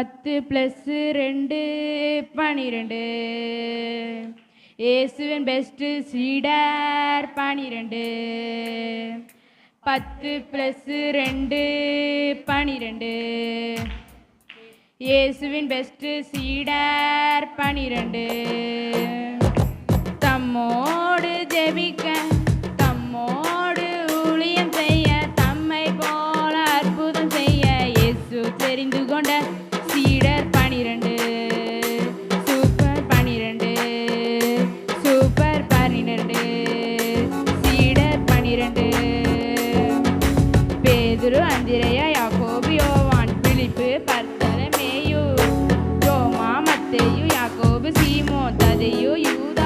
பத்து ப்ளஸ்ஸு ரெண்டு பனிரெண்டு. இயேசுவின் பெஸ்ட்டு சீடர் பனிரெண்டு. பத்து ப்ளஸ்ஸு ரெண்டு பனிரெண்டு. இயேசுவின் பெஸ்ட்டு சீடர் பனிரெண்டு. contar de yo-yo